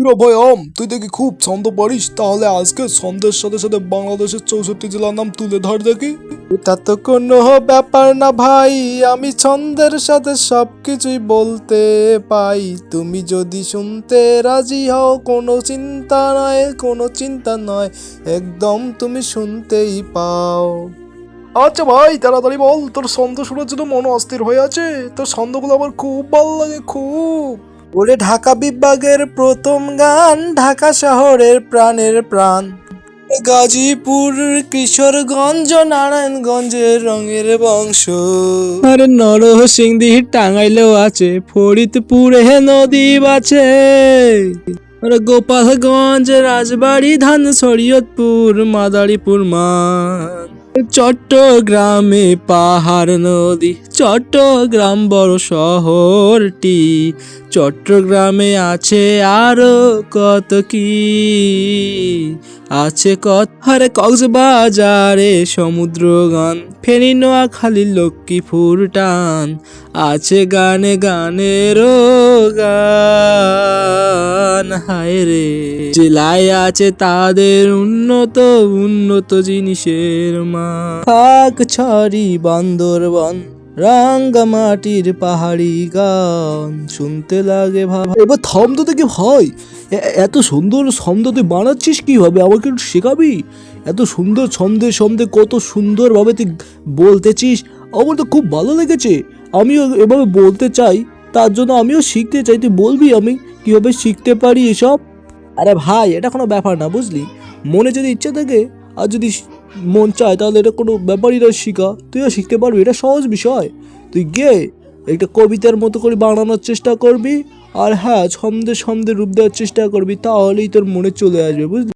Hero ভাই তুই দেখি খুব ছন্দ পারিস, তাহলে আজকে ছন্দের সাথে সাথে বাংলাদেশের চৌষট্টি জেলার নাম তুলে ধর দেখি। এটা তো কোনো ব্যাপার না ভাই, আমি ছন্দের সাথে সবকিছুই বলতে পাই। তুমি যদি শুনতে রাজি হও, কোনো চিন্তা নয় কোনো চিন্তা নয় একদম তুমি শুনতেই পাও। আচ্ছা ভাই, তাড়াতাড়ি বল, তোর ছন্দ শোনার জন্য মন অস্থির হয়ে আছে, তোর ছন্দগুলো আমার খুব ভালো লাগে, খুব। ওরে ঢাকা বিভাগের প্রথম গান ঢাকা শহরের প্রাণের প্রাণ। গাজীপুর, কিশোরগঞ্জ, নারায়ণগঞ্জের রঙের বংশ। আরে নরসিংদী টাঙ্গাইলেও আছে, ফরিদপুরে নদী আছে আরে গোপালগঞ্জ, রাজবাড়ি ধান শরীয়তপুর মাদারীপুর মান। চট্টগ্রামে পাহাড় নদী, চট্টগ্রাম বড় শহরটি। চট্টগ্রামে আছে আরও কত কি? আছে কত? আরে কক্সবাজারে সমুদ্র গান ফেনী, নোয়াখালী, লক্ষ্মীপুর টান। আছে গানে গানেরও গান, হায় রে। জেলায় আছে তাদের উন্নত উন্নত জিনিসের মা কাক ছড়ি বান্দরবন, রাঙ্গামাটির পাহাড়ি গান, শুনতে লাগে ভাব। এবার থম তো দেখি ভাই এত সুন্দর ছন্দ তুই বানাচ্ছিস কীভাবে? আমাকে একটু শেখাবি? এত সুন্দর ছন্দে ছন্দে কত সুন্দরভাবে তুই বলতেছিস আমার তো খুব ভালো লেগেছে। আমিও এভাবে বলতে চাই। তার জন্য আমিও শিখতে চাই। তুই বলবি আমি কীভাবে শিখতে পারি এসব? আরে ভাই, এটা কোনো ব্যাপার না, বুঝলি? মনে যদি ইচ্ছা থাকে, আর যদি মন চায়, তাহলে এটা কোনো ব্যাপারই না শিখা। তুইও শিখতে পারবি, এটা সহজ বিষয়। তুই গিয়ে একটা কবিতার মতো করে বানানোর চেষ্টা করবি, আর হ্যাঁ ছন্দে ছন্দে রূপ দেওয়ার চেষ্টা করবি, তাহলেই তোর মনে চলে আসবে, বুঝলি?